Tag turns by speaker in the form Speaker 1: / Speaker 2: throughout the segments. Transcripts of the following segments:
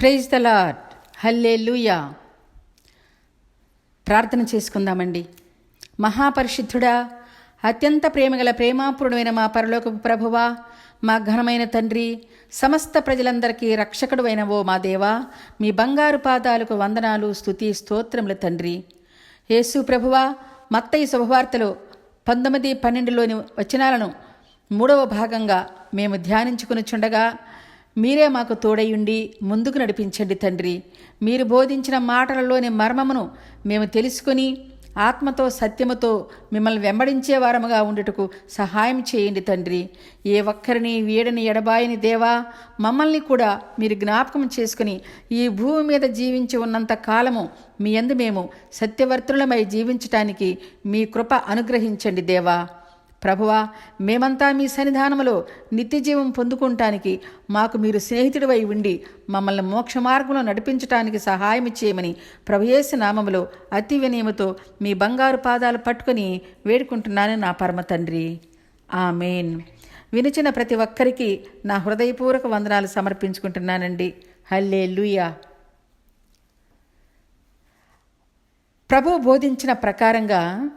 Speaker 1: Praise the lord హల్లే లూయా ప్రార్థన చేసుకుందామండి. మహాపరిశుద్ధుడా అత్యంత ప్రేమగల ప్రేమాపూర్ణమైన మా పరలోక ప్రభువా మా ఘనమైన తండ్రి సమస్త ప్రజలందరికీ రక్షకుడు అయిన ఓ మా దేవా మీ బంగారు పాదాలకు వందనాలు స్థుతి స్తోత్రములు తండ్రి. యేసు ప్రభువా మత్తయి శుభవార్తలో పంతొమ్మిది పన్నెండులోని వచనాలను మూడవ భాగంగా మేము ధ్యానించుకుని చుండగా మీరే మాకు తోడయుండి ముందుకు నడిపించండి తండ్రి. మీరు బోధించిన మాటలలోని మర్మమును మేము తెలుసుకొని ఆత్మతో సత్యముతో మిమ్మల్ని వెంబడించే వారముగా ఉండుటకు సహాయం చేయండి తండ్రి. ఏ ఒక్కరిని వీడని ఎడబాయని దేవా మమ్మల్ని కూడా మీరు జ్ఞాపకం చేసుకుని ఈ భూమి మీద జీవించి ఉన్నంత కాలము మీ యందు మేము సత్యవర్తులమై జీవించటానికి మీ కృప అనుగ్రహించండి దేవా. ప్రభువా మేమంతా మీ సన్నిధానములో నిత్యజీవం పొందుకుంటానికి మాకు మీరు స్నేహితుడివై ఉండి మమ్మల్ని మోక్ష మార్గంలో నడిపించటానికి సహాయం చేయమని ప్రభుయేసు నామములో అతి వినయముతో మీ బంగారు పాదాలు పట్టుకొని వేడుకుంటున్నాను నా పరమ తండ్రి. ఆమెన్. వినిచిన ప్రతి ఒక్కరికి నా హృదయపూర్వక వందనాలు సమర్పించుకుంటున్నానండి. హల్లే లూయా ప్రభు బోధించిన ప్రకారంగా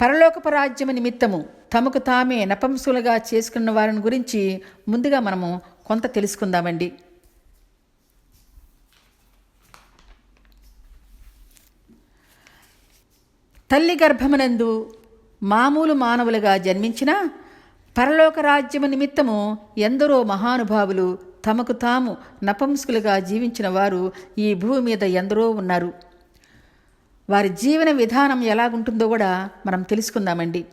Speaker 1: పరలోకపరాజ్యము నిమిత్తము తమకు తామే నపంసులుగా చేసుకున్న వారిని గురించి ముందుగా మనము కొంత తెలుసుకుందామండి. తల్లి గర్భమునందు మామూలు మానవులుగా జన్మించిన పరలోక రాజ్యము నిమిత్తము ఎందరో మహానుభావులు తమకు తాము నపంసులుగా జీవించిన వారు ఈ భూమి మీద ఎందరో ఉన్నారు. వారి జీవన విధానం ఎలాగుంటుందో కూడా మనం తెలుసుకుందామండి.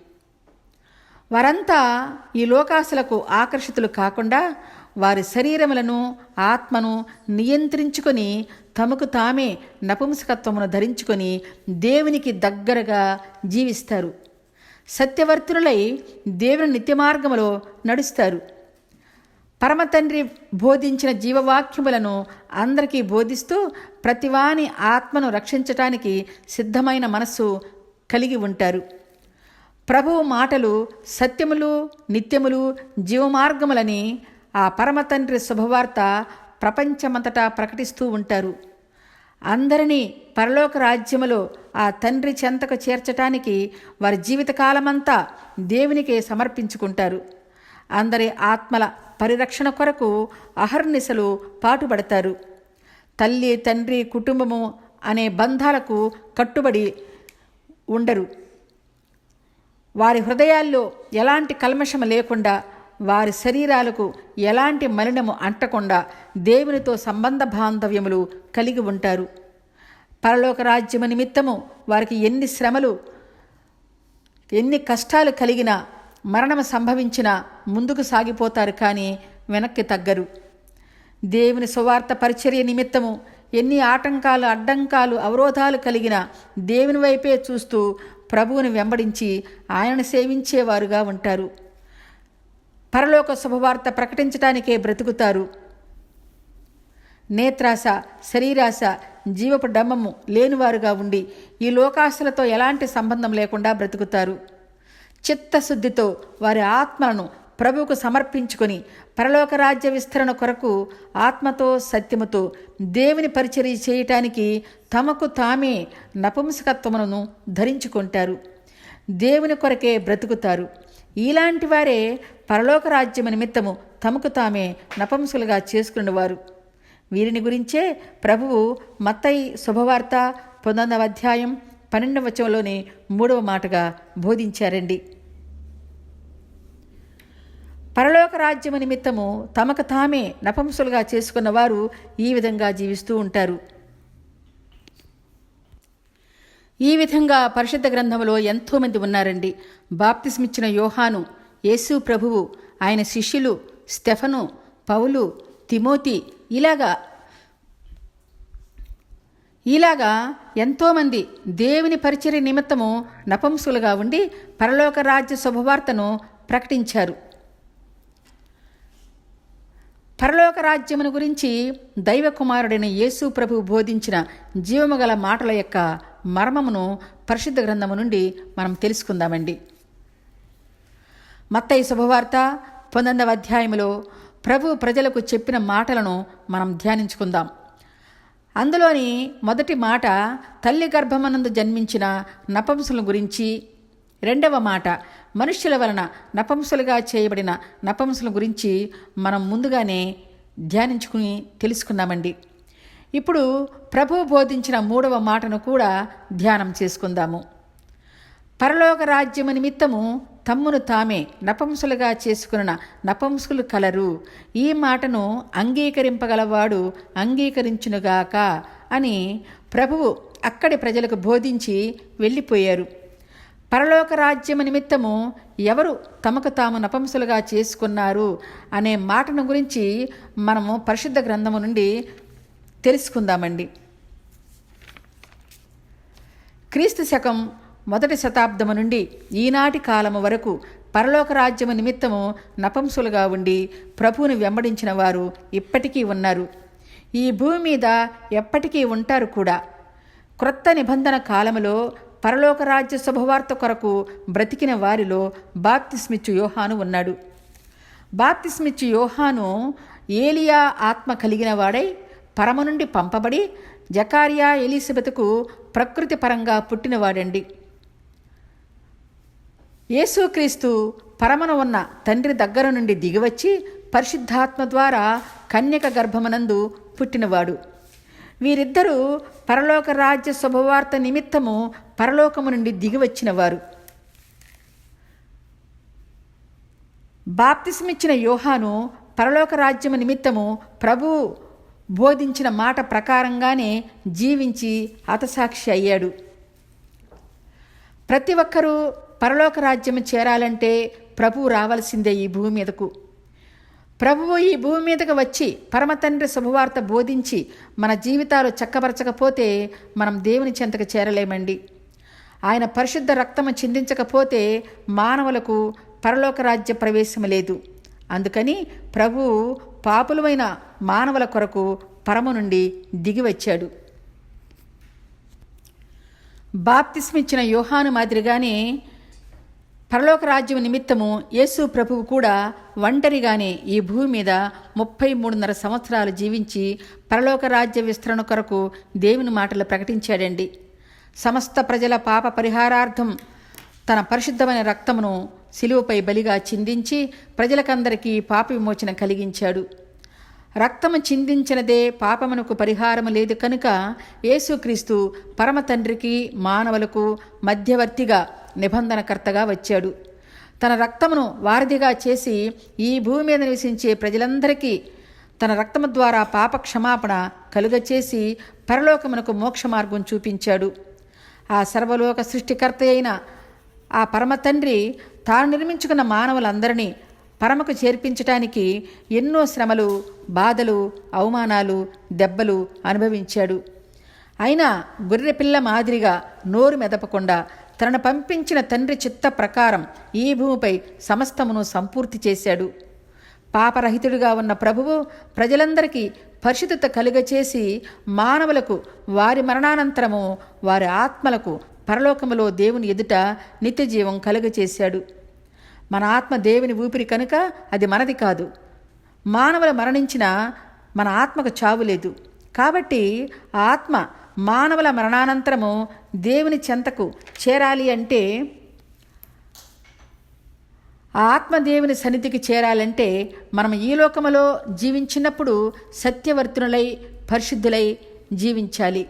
Speaker 1: వారంతా ఈ లోకాసులకు ఆకర్షితులు కాకుండా వారి శరీరములను ఆత్మను నియంత్రించుకొని తమకు తామే నపుంసకత్వమును ధరించుకొని దేవునికి దగ్గరగా జీవిస్తారు. సత్యవర్తులై దేవుని నిత్య మార్గములో నడుస్తారు. పరమతండ్రి బోధించిన జీవవాక్యములను అందరికీ బోధిస్తూ ప్రతివాని ఆత్మను రక్షించటానికి సిద్ధమైన మనస్సు కలిగి ఉంటారు. ప్రభువు మాటలు సత్యములు నిత్యములు జీవమార్గములని ఆ పరమతండ్రి శుభవార్త ప్రపంచమంతటా ప్రకటిస్తూ ఉంటారు. అందరినీ పరలోక రాజ్యములో ఆ తండ్రి చెంతకు చేర్చటానికి వారి జీవితకాలమంతా దేవునికే సమర్పించుకుంటారు. అందరి ఆత్మల పరిరక్షణ కొరకు అహర్నిశలు పాటుపడతారు. తల్లి తండ్రి కుటుంబము అనే బంధాలకు కట్టుబడి ఉండరు. వారి హృదయాల్లో ఎలాంటి కల్మషం లేకుండా వారి శరీరాలకు ఎలాంటి మలినము అంటకుండా దేవునితో సంబంధ బాంధవ్యములు కలిగి ఉంటారు. పరలోక రాజ్యము నిమిత్తము వారికి ఎన్ని శ్రమలు ఎన్ని కష్టాలు కలిగినా మరణం సంభవించినా ముందుకు సాగిపోతారు కానీ వెనక్కి తగ్గరు. దేవుని సువార్త పరిచర్య నిమిత్తము ఎన్ని ఆటంకాలు అడ్డంకాలు అవరోధాలు కలిగిన దేవుని వైపే చూస్తూ ప్రభువుని వెంబడించి ఆయనను సేవించేవారుగా ఉంటారు. పరలోక శుభవార్త ప్రకటించటానికే బ్రతుకుతారు. నేత్రాశ శరీరాశ జీవపు డమ్మము లేనివారుగా ఉండి ఈ లోకాశలతో ఎలాంటి సంబంధం లేకుండా బ్రతుకుతారు. చిత్తశుద్ధితో వారి ఆత్మలను ప్రభువుకు సమర్పించుకొని పరలోక రాజ్య విస్తరణ కొరకు ఆత్మతో సత్యముతో దేవుని పరిచర్య చేయటానికి తమకు తామే నపుంసకత్వమును ధరించుకుంటారు. దేవుని కొరకే బ్రతుకుతారు. ఇలాంటి వారే పరలోక రాజ్యం నిమిత్తము తమకు తామే నపంసులుగా చేసుకునేవారు. వీరిని గురించే ప్రభువు మత్తయి శుభవార్త పంతొమ్మిదవ అధ్యాయం పన్నెండవ వచనంలోని మూడవ మాటగా బోధించారండి. పరలోక రాజ్యము నిమిత్తము తమకు తామే నపంసులుగా చేసుకున్న వారు ఈ విధంగా జీవిస్తూ ఉంటారు. ఈ విధంగా పరిశుద్ధ గ్రంథంలో ఎంతోమంది ఉన్నారండి. బాప్తిస్మిచ్చిన యోహాను యేసు ప్రభువు ఆయన శిష్యులు స్టెఫను పౌలు తిమోతి ఇలాగా ఇలాగా ఎంతోమంది దేవుని పరిచర్య నిమిత్తము నపంసులుగా ఉండి పరలోక రాజ్య శుభవార్తను ప్రకటించారు. పరలోక రాజ్యమును గురించి దైవకుమారుడైన యేసు ప్రభు బోధించిన జీవము గల మాటల యొక్క మర్మమును పరిశుద్ధ గ్రంథము నుండి మనం తెలుసుకుందామండి. మత్తయి శుభవార్త పంతొమ్మిదవ అధ్యాయములో ప్రభు ప్రజలకు చెప్పిన మాటలను మనం ధ్యానించుకుందాం. అందులోని మొదటి మాట తల్లి గర్భమనందు జన్మించిన నపంసుల గురించి రెండవ మాట మనుష్యుల వలన నపంసులుగా చేయబడిన నపంసుల గురించి మనం ముందుగానే ధ్యానించుకుని తెలుసుకుందామండి. ఇప్పుడు ప్రభువు బోధించిన మూడవ మాటను కూడా ధ్యానం చేసుకుందాము. పరలోక రాజ్యము నిమిత్తము తమ్మును తామే నపంసులుగా చేసుకున్న నపంసులు కలరు. ఈ మాటను అంగీకరింపగలవాడు అంగీకరించునుగాక అని ప్రభువు అక్కడి ప్రజలకు బోధించి వెళ్ళిపోయారు. పరలోక రాజ్యము నిమిత్తము ఎవరు తమకు తాము నపంసులుగా చేసుకున్నారు అనే మాటను గురించి మనము పరిశుద్ధ గ్రంథము నుండి తెలుసుకుందామండి. క్రీస్తు శకం మొదటి శతాబ్దము నుండి ఈనాటి కాలము వరకు పరలోక రాజ్యము నిమిత్తము నపంసులుగా ఉండి ప్రభువుని వెంబడించిన వారు ఇప్పటికీ ఉన్నారు. ఈ భూమి మీద ఎప్పటికీ ఉంటారు కూడా. క్రొత్త నిబంధన కాలములో పరలోక రాజ్య శుభవార్త కొరకు బ్రతికిన వారిలో బాప్తిస్మిచ్చు యోహాను ఉన్నాడు. బాప్తిస్మిచ్చు యోహాను ఏలియా ఆత్మ కలిగిన వాడై పరమ నుండి పంపబడి జకారియా ఎలిజబెత్కు ప్రకృతి పరంగా పుట్టినవాడండి యేసుక్రీస్తు పరమన ఉన్న తండ్రి దగ్గర నుండి దిగివచ్చి పరిశుద్ధాత్మ ద్వారా కన్యక గర్భమనందు పుట్టినవాడు. వీరిద్దరూ పరలోక రాజ్య శుభవార్త నిమిత్తము పరలోకము నుండి దిగివచ్చినవారు. బాప్తిసమిచ్చిన యోహాను పరలోక రాజ్యము నిమిత్తము ప్రభు బోధించిన మాట ప్రకారంగానే జీవించి హతసాక్షి అయ్యాడు. ప్రతి ఒక్కరూ పరలోక రాజ్యం చేరాలంటే ప్రభు రావాల్సిందే ఈ భూమి మీదకు. ప్రభువు ఈ భూమి మీదకు వచ్చి పరమతండ్రి శుభవార్త బోధించి మన జీవితాలు చక్కపరచకపోతే మనం దేవుని చెంతకు చేరలేమండి. ఆయన పరిశుద్ధ రక్తము చిందించకపోతే మానవులకు పరలోక రాజ్య ప్రవేశం లేదు. అందుకని ప్రభువు పాపులమైన మానవుల కొరకు పరమ నుండి దిగి వచ్చాడు. బాప్తిస్మిచ్చిన యోహాను మాదిరిగానే పరలోక రాజ్యం నిమిత్తము యేసు ప్రభువు కూడా ఒంటరిగానే ఈ భూమి మీద ముప్పై మూడున్నర సంవత్సరాలు జీవించి పరలోక రాజ్య విస్తరణ కొరకు దేవుని మాటలు ప్రకటించాడండి. సమస్త ప్రజల పాప పరిహారార్థం తన పరిశుద్ధమైన రక్తమును శిలువపై బలిగా చిందించి ప్రజలకందరికీ పాప విమోచన కలిగించాడు. రక్తము చిందించినదే పాపమునకు పరిహారము లేదు కనుక యేసుక్రీస్తు పరమ తండ్రికి మానవులకు మధ్యవర్తిగా నిబంధనకర్తగా వచ్చాడు. తన రక్తమును వారధిగా చేసి ఈ భూమి మీద నివసించే ప్రజలందరికీ తన రక్తము ద్వారా పాప క్షమాపణ కలుగచేసి పరలోకమునకు మోక్ష మార్గం చూపించాడు. ఆ సర్వలోక సృష్టికర్త అయిన ఆ పరమ తండ్రి తాను నిర్మించుకున్న మానవులందరినీ పరమకు చేర్పించటానికి ఎన్నో శ్రమలు బాధలు అవమానాలు దెబ్బలు అనుభవించాడు. అయినా గొర్రెపిల్ల మాదిరిగా నోరు మెదపకుండా తనను పంపించిన తండ్రి చిత్త ప్రకారం ఈ భూమిపై సమస్తమును సంపూర్తి చేశాడు. పాపరహితుడిగా ఉన్న ప్రభువు ప్రజలందరికీ పరిశుద్ధత కలుగచేసి మానవులకు వారి మరణానంతరము వారి ఆత్మలకు పరలోకములో దేవుని ఎదుట నిత్యజీవం కలుగచేశాడు మన ఆత్మ దేవుని ఊపిరి కనుక అది మనది కాదు. మానవులు మరణించిన మన ఆత్మకు చావు లేదు. కాబట్టి ఆత్మ మానవుల మరణానంతరము దేవుని చెంతకు చేరాలి అంటే ఆత్మదేవుని సన్నిధికి చేరాలంటే మనం ఈ లోకములో జీవించినప్పుడు సత్యవర్తునులై పరిశుద్ధులై జీవించాలి.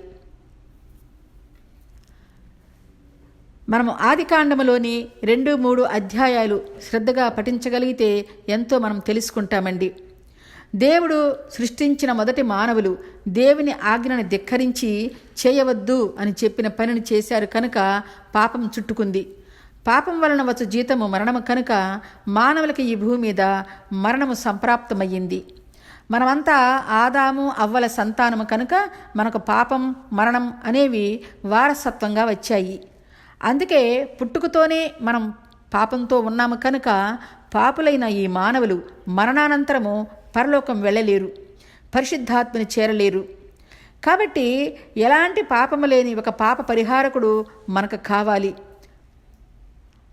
Speaker 1: మనము ఆదికాండములోని రెండు మూడు అధ్యాయాలు శ్రద్ధగా పఠించగలిగితే ఎంతో మనం తెలుసుకుంటామండి. దేవుడు సృష్టించిన మొదటి మానవులు దేవుని ఆజ్ఞను ధిక్కరించి చేయవద్దు అని చెప్పిన పనిని చేశారు కనుక పాపం చుట్టుకుంది. పాపం వలన వచ్చు జీతము మరణము కనుక మానవులకి ఈ భూమి మీద మరణము సంప్రాప్తమయ్యింది. మనమంతా ఆదాము అవ్వల సంతానము కనుక మనకు పాపం మరణం అనేవి వారసత్వంగా వచ్చాయి. అందుకే పుట్టుకతోనే మనం పాపంతో ఉన్నాము కనుక పాపులైన ఈ మానవులు మరణానంతరము పరలోకం వెళ్ళలేరు పరిశుద్ధాత్మని చేరలేరు. కాబట్టి ఎలాంటి పాపము లేని ఒక పాప పరిహారకుడు మనకు కావాలి.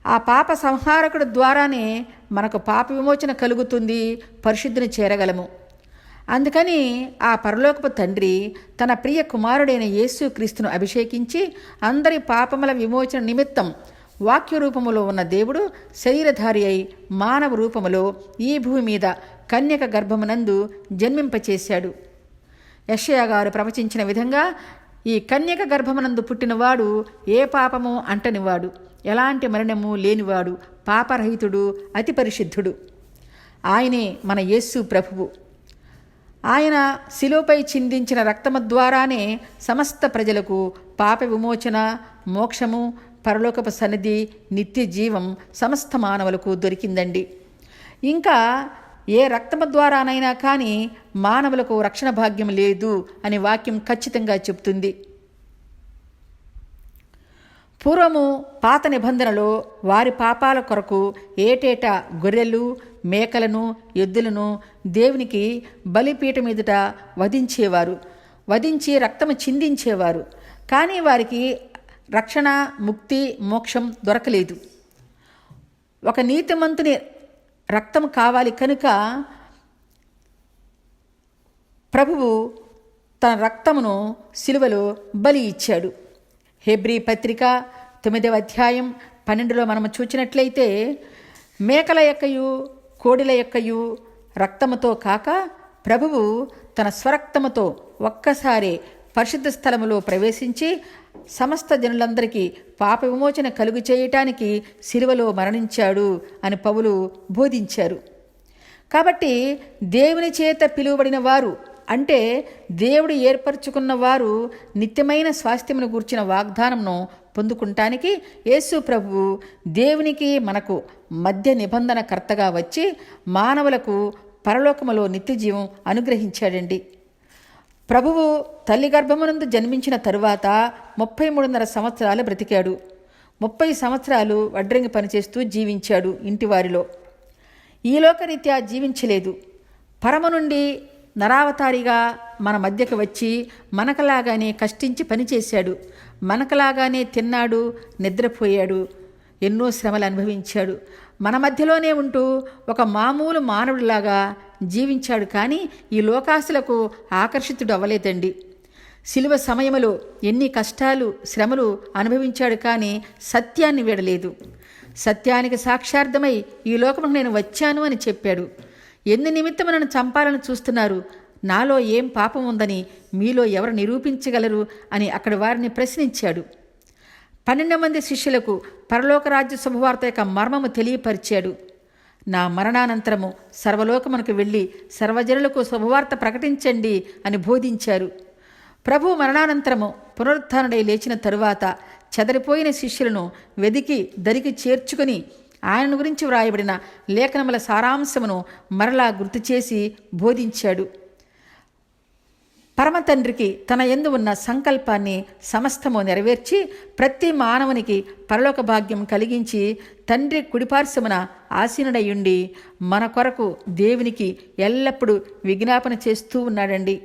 Speaker 1: ఆ పాప సంహారకుడు ద్వారానే మనకు పాప విమోచన కలుగుతుంది పరిశుద్ధిని చేరగలము. అందుకని ఆ పరలోకపు తండ్రి తన ప్రియ కుమారుడైన యేసు క్రీస్తును అభిషేకించి అందరి పాపముల విమోచన నిమిత్తం వాక్య రూపములో ఉన్న దేవుడు శరీరధారి అయి మానవ రూపములో ఈ భూమి మీద కన్యక గర్భమునందు జన్మింపచేశాడు. యషయా గారు ప్రవచించిన విధంగా ఈ కన్యక గర్భమునందు పుట్టినవాడు ఏ పాపము అంటనివాడు. ఎలాంటి మరణము లేనివాడు. పాపరహితుడు అతి పరిశుద్ధుడు. ఆయనే మన యేసు ప్రభువు. ఆయన శిలోపై చిందించిన రక్తము ద్వారానే సమస్త ప్రజలకు పాప విమోచన మోక్షము పరలోకపు సన్నిధి నిత్య జీవం సమస్త మానవులకు దొరికిందండి. ఇంకా ఏ రక్తము ద్వారానైనా కానీ మానవులకు రక్షణ భాగ్యం లేదు అని వాక్యం ఖచ్చితంగా చెప్తుంది పూర్వము పాత నిబంధనలో వారి పాపాల కొరకు ఏటేటా గొర్రెలు మేకలను ఎద్దులను దేవునికి బలిపీఠం ఎదుట వధించేవారు వధించి రక్తము చిందించేవారు. కానీ వారికి రక్షణ ముక్తి మోక్షం దొరకలేదు. ఒక నీతిమంతుని రక్తం కావాలి కనుక ప్రభువు తన రక్తమును సిలువలో బలి ఇచ్చాడు. హెబ్రీ పత్రిక తొమ్మిదవ అధ్యాయం పన్నెండులో మనము చూచినట్లయితే మేకల యొక్కయు కోడిల యొక్కయు రక్తముతో కాక ప్రభువు తన స్వరక్తముతో ఒక్కసారి పరిశుద్ధ స్థలములో ప్రవేశించి సమస్త జనులందరికీ పాప విమోచన కలుగు చేయటానికి శిలువలో మరణించాడు అని పౌలు బోధించారు. కాబట్టి దేవుని చేత పిలువబడిన వారు అంటే దేవుడు ఏర్పరచుకున్న వారు నిత్యమైన స్వాస్థ్యమును గూర్చిన వాగ్దానంను పొందుకుంటానికి యేసు ప్రభు దేవునికి మనకు మధ్య నిబంధన కర్తగా వచ్చి మానవులకు పరలోకములో నిత్యజీవం అనుగ్రహించాడండి. ప్రభువు తల్లి గర్భమునందు జన్మించిన తరువాత ముప్పై మూడున్నర సంవత్సరాలు బ్రతికాడు. ముప్పై సంవత్సరాలు వడ్రంగి పనిచేస్తూ జీవించాడు ఇంటివారిలో ఈ లోకరీత్యా జీవించలేదు. పరమ నుండి నరావతారిగా మన మధ్యకు వచ్చి మనకలాగానే కష్టించి పనిచేశాడు. మనకలాగానే తిన్నాడు నిద్రపోయాడు ఎన్నో శ్రమలు అనుభవించాడు. మన మధ్యలోనే ఉంటూ ఒక మామూలు మానవుడిలాగా జీవించాడు కానీ ఈ లోకాసులకు ఆకర్షితుడు అవ్వలేదండి. శిలువ సమయములో ఎన్ని కష్టాలు శ్రమలు అనుభవించాడు కానీ సత్యాన్ని విడలేదు సత్యానికి సాక్షార్థమై ఈ లోకముకు నేను వచ్చాను అని చెప్పాడు. ఎన్ని నిమిత్తం నన్ను చంపాలని చూస్తున్నారు? నాలో ఏం పాపం ఉందని మీలో ఎవరు నిరూపించగలరు అని అక్కడి వారిని ప్రశ్నించాడు. పన్నెండు మంది శిష్యులకు పరలోక రాజ్య శుభవార్త యొక్క మర్మము తెలియపరిచాడు. నా మరణానంతరము సర్వలోకమునకు వెళ్ళి సర్వజనులకు శుభవార్త ప్రకటించండి అని బోధించారు. ప్రభు మరణానంతరము పునరుత్డై లేచిన తరువాత చెదరిపోయిన శిష్యులను వెదికి దరికి చేర్చుకుని ఆయన గురించి వ్రాయబడిన లేఖనముల సారాంశమును మరలా గుర్తు చేసి బోధించాడు. పరమతండ్రికి తన ఎందు ఉన్న సంకల్పాన్ని సమస్తము నెరవేర్చి ప్రతి మానవునికి పరలోక భాగ్యం కలిగించి తండ్రి కుడిపార్శ్వమున ఆసీనుడయ్యుండి మన కొరకు దేవునికి ఎల్లప్పుడూ విజ్ఞాపన చేస్తూ ఉన్నాడండి.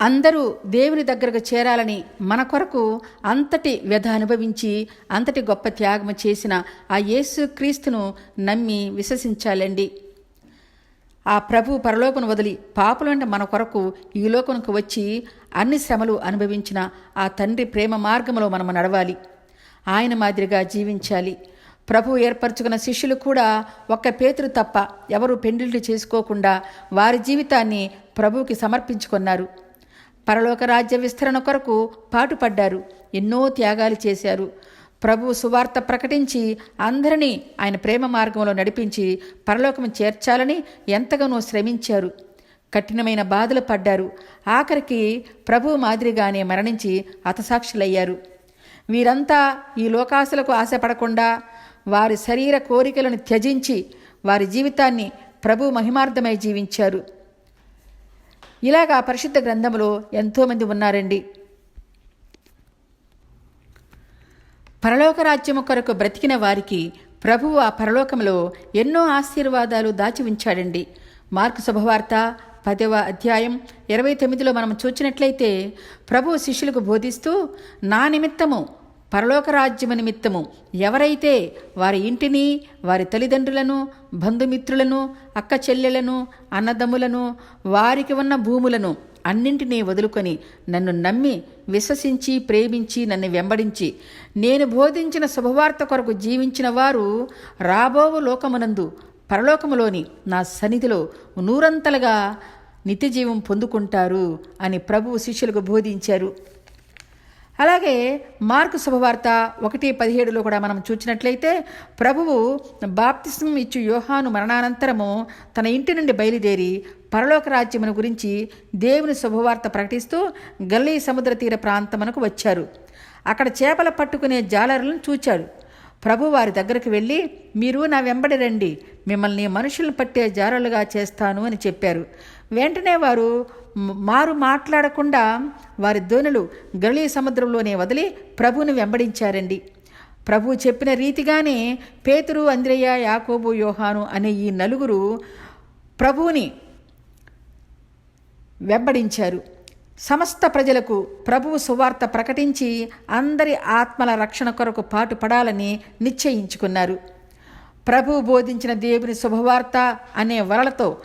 Speaker 1: అందరూ దేవుని దగ్గరకు చేరాలని మన కొరకు అంతటి వ్యధ అనుభవించి అంతటి గొప్ప త్యాగము చేసిన ఆ యేసు క్రీస్తును నమ్మి విశ్వసించాలండి. ఆ ప్రభు పరలోకను వదిలి పాపలంటే మన కొరకు ఈ లోకంకు వచ్చి అన్ని శ్రమలు అనుభవించిన ఆ తండ్రి ప్రేమ మార్గంలో మనము నడవాలి. ఆయన మాదిరిగా జీవించాలి. ప్రభు ఏర్పరచుకున్న శిష్యులు కూడా ఒక్క పేతురు తప్ప ఎవరు పెండిళ్ళు చేసుకోకుండా వారి జీవితాన్ని ప్రభువుకి సమర్పించుకున్నారు. పరలోక రాజ్య విస్తరణ కొరకు పాటుపడ్డారు. ఎన్నో త్యాగాలు చేశారు. ప్రభు సువార్త ప్రకటించి అందరినీ ఆయన ప్రేమ మార్గంలో నడిపించి పరలోకం చేర్చాలని ఎంతగానో శ్రమించారు. కఠినమైన బాధలు పడ్డారు. ఆఖరికి ప్రభు మాదిరిగానే మరణించి హతసాక్షులయ్యారు. వీరంతా ఈ లోకాసులకు ఆశపడకుండా వారి శరీర కోరికలను త్యజించి వారి జీవితాన్ని ప్రభు మహిమార్థమై జీవించారు. ఇలాగా పరిశుద్ధ గ్రంథంలో ఎంతోమంది ఉన్నారండి. పరలోక రాజ్యము కొరకు బ్రతికిన వారికి ప్రభువు ఆ పరలోకంలో ఎన్నో ఆశీర్వాదాలు దాచి ఉంచాడండి. మార్కు శుభవార్త పదవ అధ్యాయం ఇరవై తొమ్మిదిలో మనం చూచినట్లయితే ప్రభు శిష్యులకు బోధిస్తూ నా నిమిత్తము పరలోకరాజ్యము నిమిత్తము ఎవరైతే వారి ఇంటిని వారి తల్లిదండ్రులను బంధుమిత్రులను అక్క చెల్లెలను అన్నదమ్ములను వారికి ఉన్న భూములను అన్నింటినీ వదులుకొని నన్ను నమ్మి విశ్వసించి ప్రేమించి నన్ను వెంబడించి నేను బోధించిన శుభవార్త కొరకు జీవించిన వారు రాబోవు లోకమునందు పరలోకములోని నా సన్నిధిలో నూరంతలుగా నిత్యజీవం పొందుకుంటారు అని ప్రభువు శిష్యులకు బోధించారు. అలాగే మార్కు శుభవార్త ఒకటి పదిహేడులో కూడా మనం చూచినట్లయితే ప్రభువు బాప్తిసం ఇచ్చు యోహాను మరణానంతరము తన ఇంటి నుండి బయలుదేరి పరలోక రాజ్యమును గురించి దేవుని శుభవార్త ప్రకటిస్తూ గల్లీ సముద్ర తీర ప్రాంతమునకు వచ్చారు. అక్కడ చేపలు పట్టుకునే జాలరులను చూచాడు. ప్రభు వారి దగ్గరకు వెళ్ళి మీరు నా వెంబడి రండి మిమ్మల్ని మనుషులను పట్టే జారలుగా చేస్తాను అని చెప్పారు. వెంటనే వారు మారు మాట్లాడకుండా వారి ధోనులు గలీ సముద్రంలోనే వదిలి ప్రభువుని వెంబడించారండి. ప్రభు చెప్పిన రీతిగానే పేతురు అంద్రయ్య యాకోబు యోహాను అనే ఈ నలుగురు ప్రభువుని వెంబడించారు. సమస్త ప్రజలకు ప్రభువు సువార్త ప్రకటించి అందరి ఆత్మల రక్షణ కొరకు పాటుపడాలని నిశ్చయించుకున్నారు. ప్రభు బోధించిన దేవుని శుభవార్త అనే వరలతో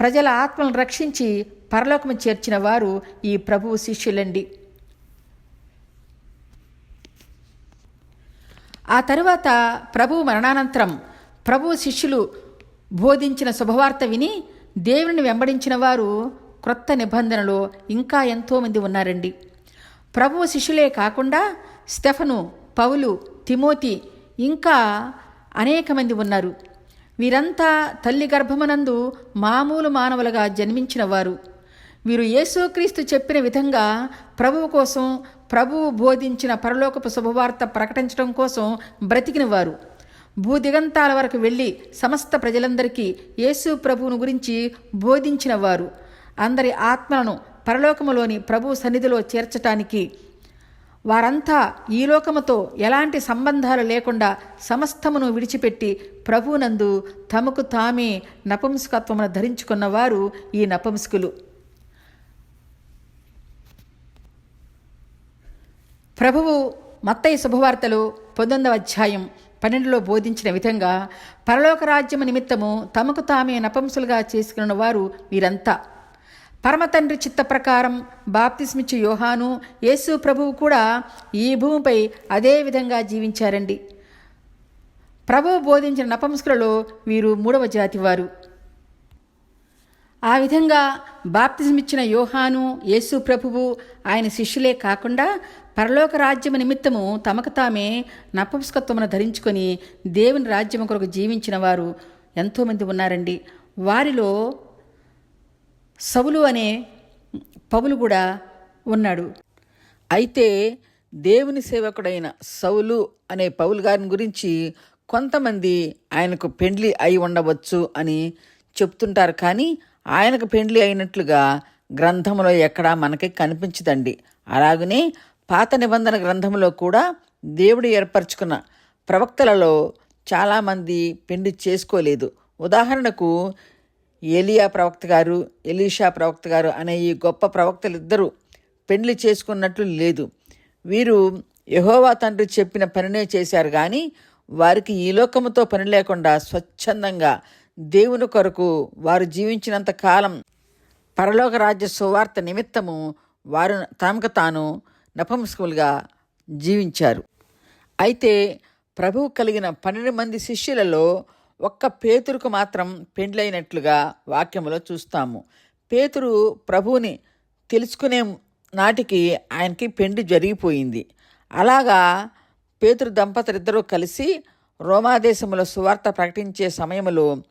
Speaker 1: ప్రజల ఆత్మలను రక్షించి పరలోకము చేర్చిన వారు ఈ ప్రభువు శిష్యులండి. ఆ తరువాత ప్రభువు మరణానంతరం ప్రభువు శిష్యులు బోధించిన శుభవార్త విని దేవుని వెంబడించిన వారు క్రొత్త నిబంధనలో ఇంకా ఎంతోమంది ఉన్నారండి. ప్రభువు శిష్యులే కాకుండా స్టెఫను పౌలు తిమోతి ఇంకా అనేక మంది ఉన్నారు. వీరంతా తల్లి గర్భమనందు మామూలు మానవులుగా జన్మించిన వారు వీరు యేసుక్రీస్తు చెప్పిన విధంగా ప్రభువు కోసం ప్రభువు బోధించిన పరలోకపు శుభవార్త ప్రకటించడం కోసం బ్రతికిన వారు భూదిగంతాల వరకు వెళ్ళి సమస్త ప్రజలందరికీ యేసు ప్రభువును గురించి బోధించిన వారు అందరి ఆత్మలను పరలోకములోని ప్రభు సన్నిధిలో చేర్చటానికి వారంతా ఈ లోకముతో ఎలాంటి సంబంధాలు లేకుండా సమస్తమును విడిచిపెట్టి ప్రభువునందు తమకు తామే నపుంసకత్వమును ధరించుకున్నవారు ఈ నపుంసకులు. ప్రభువు మత్తయ్య శుభవార్తలు పంతొమ్మిదవ అధ్యాయం పన్నెండులో బోధించిన విధంగా పరలోక రాజ్యము నిమిత్తము తమకు తామే నపంసులుగా చేసుకున్న వారు వీరంతా. పరమతండ్రి చిత్త ప్రకారం బాప్తిస్మిచ్చి యోహాను యేసు ప్రభువు కూడా ఈ భూమిపై అదే విధంగా జీవించారండి. ప్రభువు బోధించిన నపంసులలో వీరు మూడవ జాతి వారు ఆ విధంగా బాప్తిజమిచ్చిన యోహాను యేసు ప్రభువు ఆయన శిష్యులే కాకుండా పరలోక రాజ్యము నిమిత్తము తమకు తామే నపంసకత్వమును ధరించుకొని దేవుని రాజ్యము కొరకు జీవించిన వారు ఎంతోమంది ఉన్నారండి. వారిలో సవులు అనే పౌలు కూడా ఉన్నాడు. అయితే దేవుని సేవకుడైన సౌలు అనే పౌలు గారిని గురించి కొంతమంది ఆయనకు పెండ్లి అయి ఉండవచ్చు అని చెప్తుంటారు. కానీ ఆయనకు పెండ్లి అయినట్లుగా గ్రంథంలో ఎక్కడా మనకి కనిపించదండి. అలాగనే పాత నిబంధన గ్రంథంలో కూడా దేవుడు ఏర్పరచుకున్న ప్రవక్తలలో చాలామంది పెండ్లి చేసుకోలేదు. ఉదాహరణకు ఏలియా ప్రవక్త గారు ఎలీషా ప్రవక్త గారు అనే ఈ గొప్ప ప్రవక్తలిద్దరూ పెండ్లి చేసుకున్నట్లు లేదు. వీరు యహోవా తండ్రి చెప్పిన పనినే చేశారు కానీ వారికి ఈ లోకముతో పని లేకుండా స్వచ్ఛందంగా దేవుని కొరకు వారు జీవించినంత కాలం పరలోక రాజ్య సువార్త నిమిత్తము వారు తమకు తాను నపంసకులుగా జీవించారు. అయితే ప్రభువు కలిగిన పన్నెండు మంది శిష్యులలో ఒక్క పేతురుకు మాత్రం పెండ్లైనట్లుగా వాక్యములో చూస్తాము. పేతురు ప్రభువుని తెలుసుకునే నాటికి ఆయనకి పెండ్లి జరిగిపోయింది. అలాగా పేతురు దంపతులిద్దరూ కలిసి రోమాదేశంలో సువార్త ప్రకటించే సమయంలో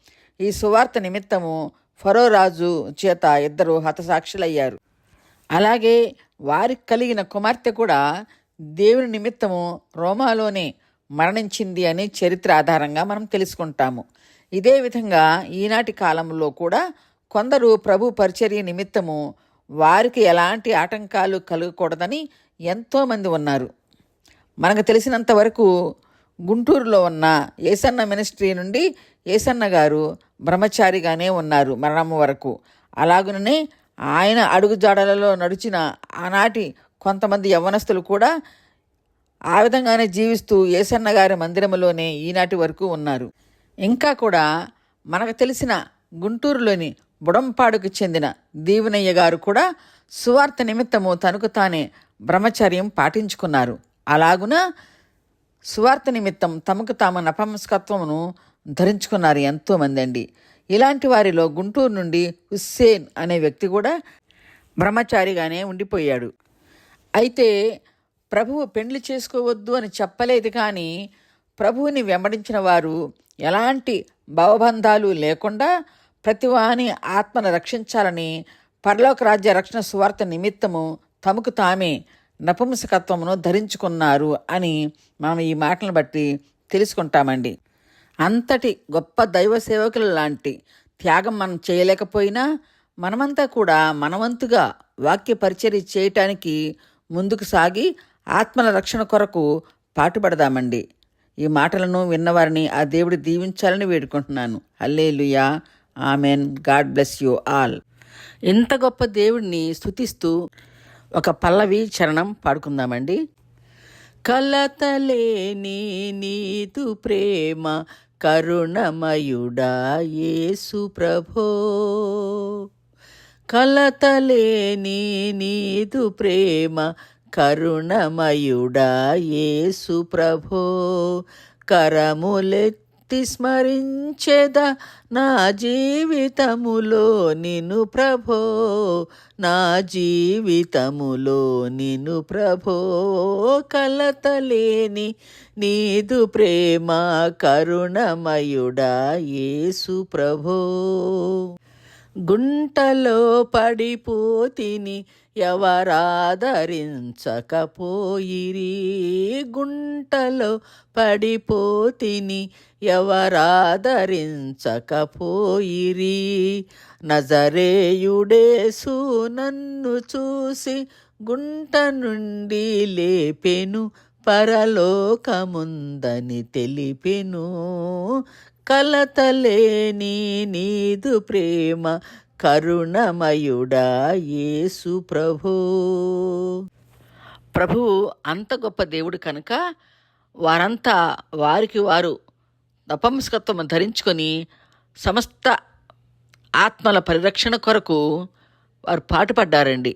Speaker 1: ఈ సువార్త నిమిత్తము ఫరో రాజు చేత ఇద్దరు హతసాక్షులయ్యారు. అలాగే వారికి కలిగిన కుమార్తె కూడా దేవుని నిమిత్తము రోమాలోనే మరణించింది అని చరిత్ర ఆధారంగా మనం తెలుసుకుంటాము. ఇదే విధంగా ఈనాటి కాలంలో కూడా కొందరు ప్రభు పరిచర్య నిమిత్తము వారికి ఎలాంటి ఆటంకాలు కలగకూడదని ఎంతోమంది ఉన్నారు. మనకు తెలిసినంత వరకు గుంటూరులో ఉన్న ఏసన్న మినిస్ట్రీ నుండి ఏసన్న గారు బ్రహ్మచారిగానే ఉన్నారు మరణం వరకు. అలాగుననే ఆయన అడుగుజాడలలో నడిచిన ఆనాటి కొంతమంది యవ్వనస్తులు కూడా
Speaker 2: ఆ విధంగానే జీవిస్తూ ఏసన్న గారి మందిరములోనే ఈనాటి వరకు ఉన్నారు. ఇంకా కూడా మనకు తెలిసిన గుంటూరులోని బుడంపాడుకు చెందిన దీవెనయ్య గారు కూడా సువార్త నిమిత్తము తనకు తానే బ్రహ్మచర్యం పాటించుకున్నారు. అలాగున సువార్త నిమిత్తం తమకు తాము నపంసకత్వమును ధరించుకున్నారు ఎంతోమంది అండి. ఇలాంటి వారిలో గుంటూరు నుండి హుస్సేన్ అనే వ్యక్తి కూడా బ్రహ్మచారిగానే ఉండిపోయాడు. అయితే ప్రభువు పెండ్లి చేసుకోవద్దు అని చెప్పలేదు కానీ ప్రభువుని వెంబడించిన వారు ఎలాంటి భవబంధాలు లేకుండా ప్రతివాని ఆత్మను రక్షించాలని పరలోక రాజ్య రక్షణ సువార్త నిమిత్తము తమకు తామే నపుంసకత్వమును ధరించుకున్నారు అని మనం ఈ మాటలను బట్టి తెలుసుకుంటామండి. అంతటి గొప్ప దైవ సేవకుల లాంటి త్యాగం మనం చేయలేకపోయినా మనమంతా కూడా మనవంతుగా వాక్య పరిచర్య చేయటానికి ముందుకు సాగి ఆత్మల రక్షణ కొరకు పాటుపడదామండి. ఈ మాటలను విన్నవారిని ఆ దేవుడు దీవించాలని వేడుకుంటున్నాను. Hallelujah. Amen. God bless you all. ఇంత గొప్ప దేవుడిని స్తుతిస్తూ ఒక పల్లవి చరణం పాడుకుందామండి. కలతలేని నీతు ప్రేమ కరుణమయుడా యేసు ప్రభో. కలతలేని నీదు ప్రేమ కరుణమయుడా యేసు ప్రభో కరములెత్తి స్మరించెద నా జీవితములో నిన్ను ప్రభో నా జీవితములో నిన్ను ప్రభో కలతలేని నీదు ప్రేమ కరుణమయుడా యేసు ప్రభో. గుంటలో పడిపోతిని ఎవరాదరించకపోయిరి? గుంటలో పడిపోతిని ఎవరాదరించకపోయిరి? నజరేయుడేసు నన్ను చూసి గుంట నుండి లేపెను పరలోకముందని తెలిపెను. కలతలేని నీదు ప్రేమ కరుణమయుడా యేసు ప్రభు. ప్రభువు అంత గొప్ప దేవుడు కనుక వారంతా వారికి వారు నపంసకత్వం ధరించుకొని సమస్త ఆత్మల పరిరక్షణ కొరకు వారు పాటుపడ్డారండి.